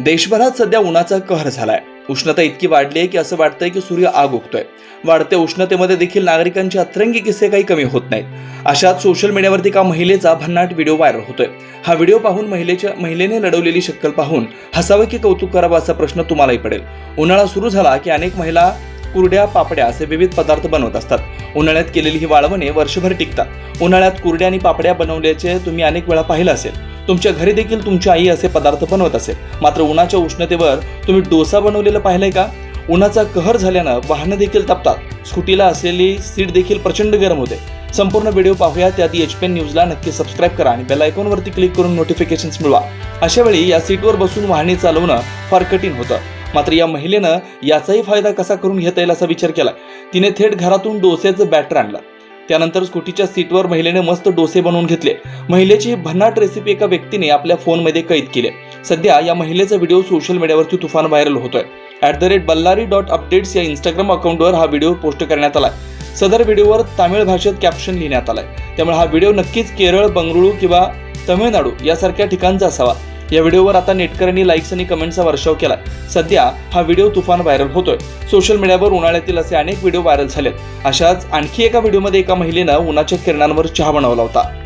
देशभरात सध्या उन्हाचा कहर झालाय. उष्णता इतकी वाढली आहे की असं वाटतंय की सूर्य आग उगतोय. वाढत्या उष्णतेमध्ये देखील नागरिकांचे अतरंगी किस्से काही कमी होत नाहीत. अशात सोशल मीडियावरती एका महिलेचा भन्नाट व्हिडिओ व्हायरल होतोय. हा व्हिडिओ पाहून महिलेच्या महिलेने लढवलेली शक्कल पाहून हसावं की कौतुक करावं असा प्रश्न तुम्हालाही पडेल. उन्हाळा सुरू झाला की अनेक महिला कुरड्या पापड्या असे विविध पदार्थ बनवत असतात. उन्हाळ्यात केलेली ही वाळवणे वर्षभर टिकतात. उन्हाळ्यात कुरड्या आणि पापड्या बनवल्याचे तुम्ही अनेक वेळा पाहिलं असेल. तुमच्या घरी देखील तुमची आई असे पदार्थ बनवत असेल. मात्र उन्हाच्या उष्णतेवर तुम्ही डोसा बनवलेलं पाहिलंय का? उन्हाचा कहर झाल्यानं वाहनं देखील तापतात. स्कूटीला असलेली सीट देखील प्रचंड गरम होते. संपूर्ण व्हिडिओ पाहूया. त्याआधी एच पी एन न्यूजला नक्की सबस्क्राईब करा आणि बेल आयकॉनवरती क्लिक करून नोटिफिकेशन्स मिळवा. अशा वेळी या सीटवर बसून वाहने चालवणं फार कठीण होतं. मात्र या महिलेनं याचाही फायदा कसा करून घेता येईल असा विचार केला तिने थेट घरातून डोस्याचं बॅटर आणलं. त्यानंतर स्कूटीच्या सीटवर महिलेने मस्त डोसे बनवून घेतले. महिलेची ही भन्नाट रेसिपी एका व्यक्तीने आपल्या फोनमध्ये कैद केली. सध्या या महिलेचा व्हिडिओ सोशल मीडियावरती तुफान व्हायरल होतोय. At the rate Ballari dot updates या इंस्टाग्राम अकाउंटवर हा व्हिडिओ पोस्ट करण्यात आलाय. सदर व्हिडिओवर तामिळ भाषेत कॅप्शन लिहिण्यात आलाय. त्यामुळे हा व्हिडिओ नक्कीच केरळ बंगळुरू किंवा तमिळनाडू यासारख्या ठिकाणचा असावा. या व्हिडिओवर आता नेटकऱ्यांनी लाईक्स आणि कमेंटचा वर्षाव केला सध्या हा व्हिडिओ तुफान व्हायरल होतोय. सोशल मीडियावर उन्हाळ्यातील असे अनेक व्हिडिओ व्हायरल झालेत. अशाच आणखी एका व्हिडिओमध्ये एका महिलेनं उन्हाच्या किरणांवर चहा बनवला होता.